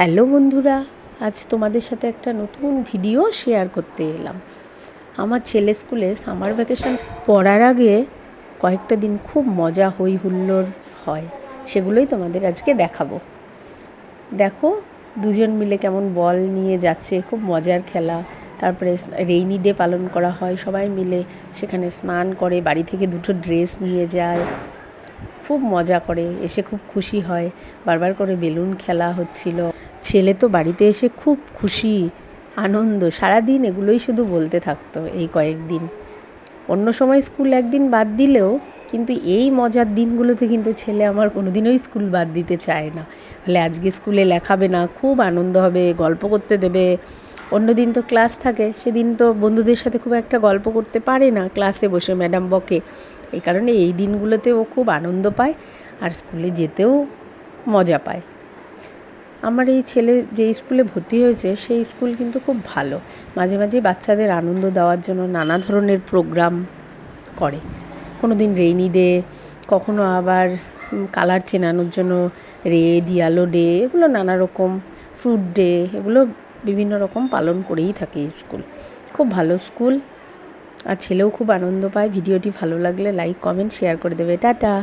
Hello বন্ধুরা, আজ তোমাদের সাথে একটা নতুন ভিডিও শেয়ার করতে এলাম। আমার ছেলে স্কুলে সামার ভ্যাকেশন পড়ার আগে কয়েকটা দিন খুব মজা হই হুল্লোড় হয়, সেগুলোই তোমাদের আজকে দেখাবো। দেখো, দুজন মিলে কেমন বল নিয়ে যাচ্ছে, খুব মজার খেলা। তারপরে রেইনি ডে পালন করা হয়, সবাই মিলে সেখানে স্নান করে, বাড়ি থেকে দুটো ড্রেস নিয়ে যায়। খুব মজা করে, এসে খুব খুশি হয়। বারবার করে বেলুন খেলা হচ্ছিল। ছেলে তো বাড়িতে এসে খুব খুশি, আনন্দ, সারাদিন এগুলোই শুধু বলতে থাকতো এই কয়েকদিন। অন্য সময় স্কুল একদিন বাদ দিলেও, কিন্তু এই মজার দিনগুলোতে কিন্তু ছেলে আমার কোনোদিনই স্কুল বাদ দিতে চায় না। বলে আজকে স্কুলে লেখাবে না, খুব আনন্দ হবে, গল্প করতে দেবে। অন্য দিন তো ক্লাস থাকে, সেদিন তো বন্ধুদের সাথে খুব একটা গল্প করতে পারে না ক্লাসে বসে ম্যাডাম বকে। এই কারণে এই দিনগুলোতে ও খুব আনন্দ পায় আর স্কুলে যেতেও মজা পায়। আমার এই ছেলে যে স্কুলে ভর্তি হয়েছে, সেই স্কুল কিন্তু খুব ভালো। মাঝে মাঝে বাচ্চাদের আনন্দ দেওয়ার জন্য নানা ধরনের প্রোগ্রাম করে। কোনো দিন রেইনি ডে, কখনো আবার কালার চেনানোর জন্য রেড ইয়ালো ডে, এগুলো নানা রকম ফ্রুট ডে, এগুলো বিভিন্ন রকম পালন করেই থাকে স্কুল। খুব ভালো স্কুল। আর ছেলেও খুব আনন্দ পায়। ভিডিওটি ভালো লাগলে লাইক কমেন্ট শেয়ার করে দেবে। টাটা!